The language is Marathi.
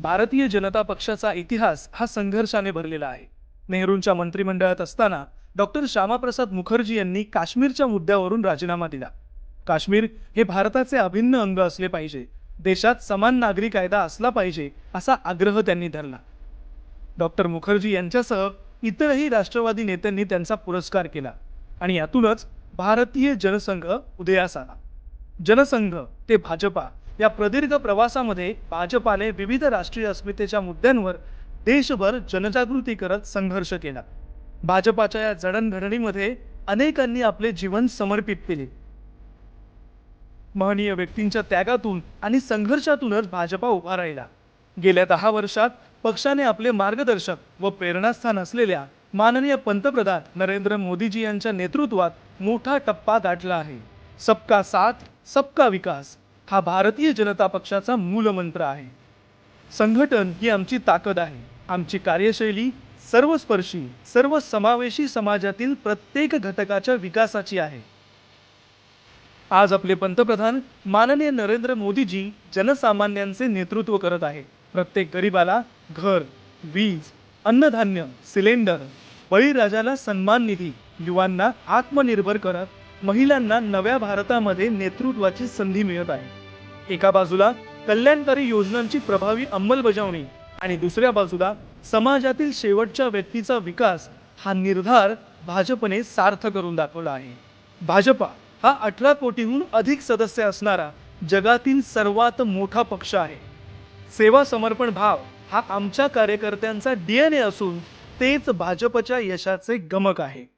भारतीय जनता पक्षाचा इतिहास हा संघर्षाने भरलेला आहे. नेहरूंच्या मंत्रिमंडळात असताना डॉक्टर श्यामाप्रसाद मुखर्जी यांनी काश्मीरच्या मुद्द्यावरून राजीनामा दिला. काश्मीर हे भारताचे अभिन्न अंग असले पाहिजे. देशात समान नागरी कायदा असला पाहिजे असा आग्रह त्यांनी धरला. डॉक्टर मुखर्जी यांच्यासह इतरही राष्ट्रवादी नेत्यांनी त्यांचा पुरस्कार केला आणि यातूनच भारतीय जनसंघ उदयास आला. जनसंघ ते भाजपा या प्रदीर्घ प्रवासामध्ये भाजपाने विविध राष्ट्रीय अस्मितेच्या मुद्द्यांवर देशभर जनजागृती करत संघर्ष केला. भाजपाच्या या जडणघडणीमध्ये अनेकांनी आपले जीवन समर्पित केले. महनीय व्यक्तींच्या त्यागातून आणि संघर्षातूनच भाजपा उभा राहिला. गेल्या दहा वर्षात पक्षाने आपले मार्गदर्शक व प्रेरणास्थान असलेल्या माननीय पंतप्रधान नरेंद्र मोदीजी यांच्या नेतृत्वात मोठा टप्पा गाठला आहे. सबका साथ सबका विकास. हा भारतीय जनता पक्षाचा मूलमंत्र आहे. संघटन ही आमची ताकद आहे. आमची कार्यशैली सर्वस्पर्शी सर्व समावेशी समाजातील प्रत्येक घटकाच्या विकासाची आहे. आज आपले पंतप्रधान माननीय नरेंद्र मोदीजी जनसामान्यांचे नेतृत्व करत आहे. प्रत्येक गरिबाला घर वीज अन्नधान्य सिलेंडर बळीराजाला सन्मान निधी युवांना आत्मनिर्भर करत महिलांना नव्या भारतामध्ये नेतृत्वाची संधी मिळत आहे. एका बाजूला कल्याणकारी योजनांची प्रभावी अंमलबजावणी आणि दुसऱ्या बाजूला समाजातील शेवटच्या व्यक्तीचा विकास हा निर्धार भाजपने सार्थ करून दाखवला आहे. भाजपा हा अठरा कोटीहून अधिक सदस्य असणारा जगातील सर्वात मोठा पक्ष आहे. सेवा समर्पण भाव हा आमच्या कार्यकर्त्यांचा डीएनए असून तेच भाजपच्या यशाचे गमक आहे.